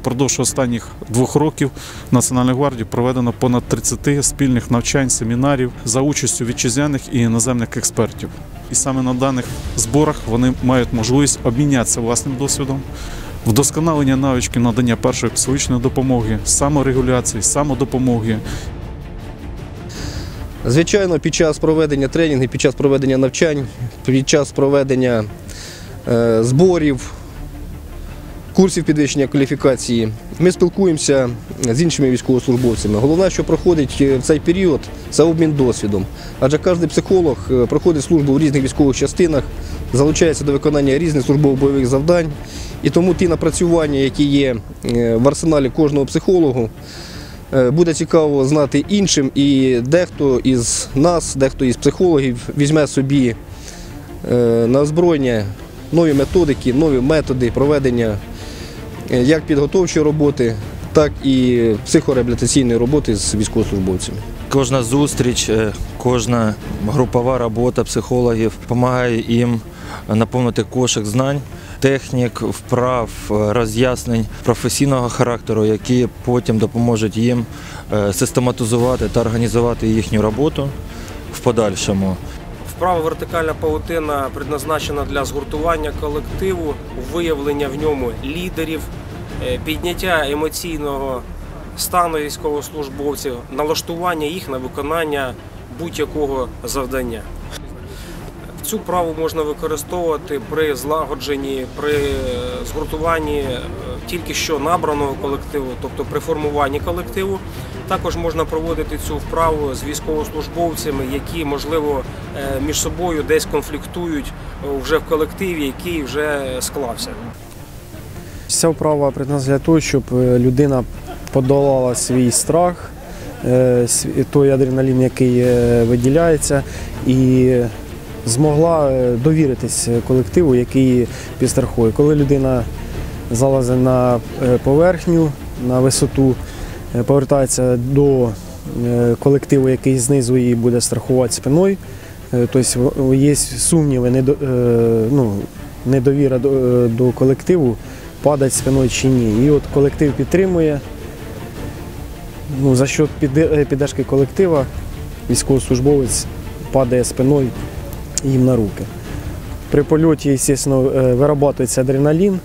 Впродовж останніх двох років в Національній гвардії проведено понад 30 спільних навчань, семінарів за участю вітчизняних і іноземних експертів. І саме на даних зборах вони мають можливість обмінятися власним досвідом, вдосконалення навички надання першої психологічної допомоги, саморегуляції, самодопомоги, Звичайно, під час проведення тренінгів, під час проведення навчань, під час проведення е, зборів, курсів підвищення кваліфікації, ми спілкуємося з іншими військовослужбовцями. Головне, що проходить е, в цей період, це обмін досвідом. Адже кожен психолог е, проходить службу в різних військових частинах, залучається до виконання різних службово-бойових завдань. І тому ті напрацювання, які є е, в арсеналі кожного психологу, Буде цікаво знати іншим, і дехто із нас, дехто із психологів візьме собі на озброєння нові методики, нові методи проведення як підготовчої роботи, так і психореабілітаційної роботи з військовослужбовцями. Кожна зустріч, е, кожна групова робота психологів допомагає їм наповнити кошик знань, технік, вправ, е, роз'яснень професійного характеру, які потім допоможуть їм е, систематизувати та організувати їхню роботу в подальшому. Вправа вертикальна паутина предназначена для згуртування колективу, виявлення в ньому лідерів, е, підняття емоційного стану військовослужбовців, налаштування їх на виконання будь-якого завдання. Цю праву можна використовувати при злагодженні, при е, згуртуванні е, тільки що набраного колективу, тобто при формуванні колективу. Також можна проводити цю вправу з військовослужбовцями, які, можливо, е, між собою десь конфліктують е, вже в колективі, який вже склався. Ця вправа призначена для того, щоб е, людина подолала свій страх, е, той адреналін, який е, виділяється, і змогла довіритись колективу, який підстрахує. Коли людина залазить на поверхню, на висоту, повертається до колективу, який знизу її буде страхувати спиною, тобто є сумніви, ну, недовіра до колективу, падать спиною чи ні. І от колектив підтримує. Ну, за піде- е, піддержки колектива військовослужбовець падає спиною їм на руки. При польоті, звісно, виробляється вирабатується адреналін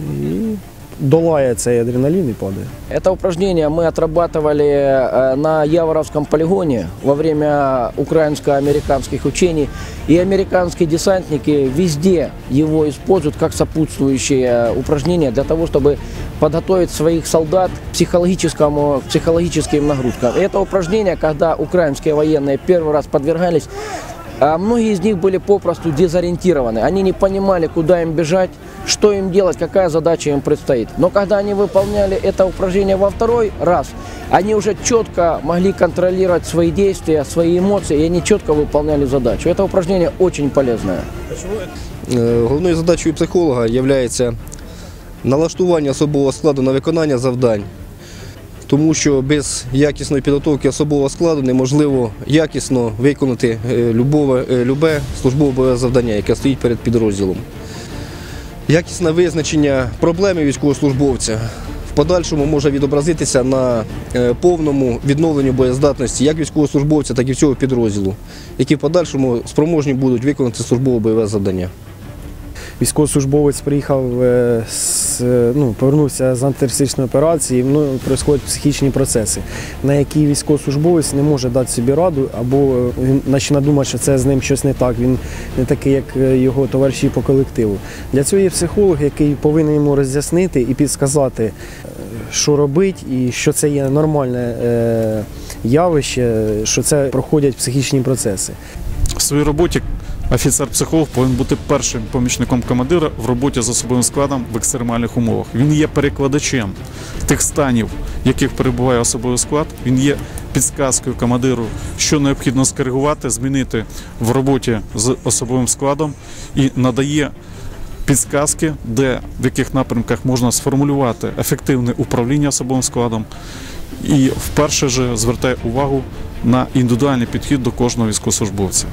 і долає цей адреналін і падає. Это упражнение мы отрабатывали э, на Яворовском полигоне во время украинско-американских учений. И американские десантники везде его используют как сопутствующее упражнение для того, чтобы подготовить своих солдат к психологическому, к психологическим нагрузкам. И это упражнение, когда украинские военные первый раз подвергались, а многие из них были попросту дезориентированы. Они не понимали, куда им бежать, что им делать, какая задача им предстоит. Но когда они выполняли это упражнение во второй раз, они уже четко могли контролировать свои действия, свои эмоции, и они четко выполняли задачу. Это упражнение очень полезное. Е, Головною задачею психолога є налаштування особового складу на виконання завдань, тому що без якісної підготовки особового складу неможливо якісно виконати е, любове, е, любе службове бойове завдання, яке стоїть перед підрозділом. Якісне визначення проблеми військовослужбовця в подальшому може відобразитися на е, повному відновленню боєздатності як військовослужбовця, так і всього підрозділу, які в подальшому спроможні будуть виконати службове бойове завдання. Військовослужбовець приїхав, е, е, ну, повернувся з антитерористичної операції, ну, происходять психічні процеси, на які військовослужбовець не може дати собі раду, або е, він починає думати, що це з ним щось не так, він не такий, як е, його товариші по колективу. Для цього є психолог, який повинен йому роз'яснити і підсказати, що робити, і що це є нормальне явище, що це проходять психічні процеси. В своїй роботі офіцер-психолог повинен бути першим помічником командира в роботі з особовим складом в екстремальних умовах. Він є перекладачем тих станів, в яких перебуває особовий склад. Він є підсказкою командиру, що необхідно скоригувати, змінити в роботі з особовим складом і надає. Підсказки, де в яких напрямках можна сформулювати ефективне управління особовим складом, і вперше же звертає увагу на індивідуальний підхід до кожного військовослужбовця.